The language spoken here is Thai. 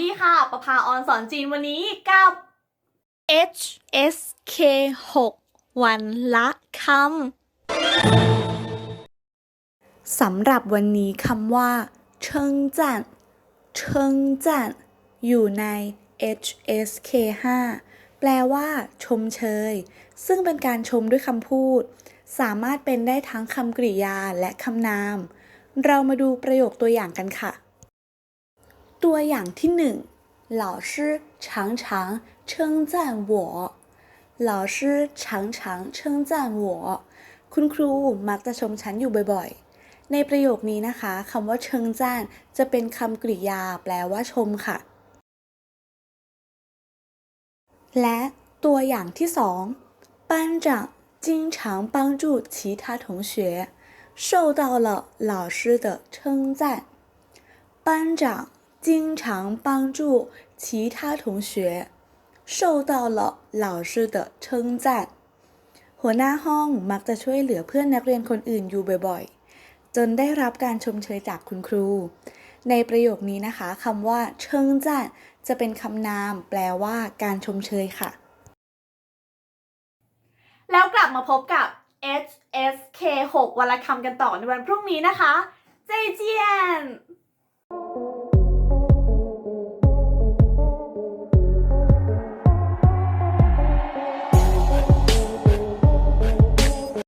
ดีค่ะ ประภาออนสอนจีนวันนี้กับ HSK 6วันละคำสำหรับวันนี้คำว่าเชิงจันเชิงจันอยู่ใน HSK 5แปลว่า ชมเชย ซึ่งเป็นการชมด้วยคำพูด สามารถเป็นได้ทั้งคำกริยาและคำนาม เรามาดูประโยคตัวอย่างกันค่ะ ตัวอย่างที่หนึ่ง老师常常称赞我老师常常称赞我คุณครูมักจะชมฉันอยู่บ่อยๆ ในประโยคนี้นะคะคำว่าเชิงจ้านจะเป็นคำกริยาแปลว่าชมค่ะ และตัวอย่างที่สอง班长经常帮助其他同学受到了老师的称赞班长 经常帮助其他同学受到了老师的称赞หัวหน้าห้องมักจะช่วยเหลือเพื่อนนักเรียนคนอื่นอยู่บ่อยๆ จนได้รับการชมเชยจากคุณครู ในประโยคนี้นะคะคำว่าเชิงจ้านจะเป็นคำนาม แปลว่าการชมเชยค่ะ แล้วกลับมาพบกับ HSK 6 วันละคำกันต่อในวันพรุ่งนี้นะคะเจเจียน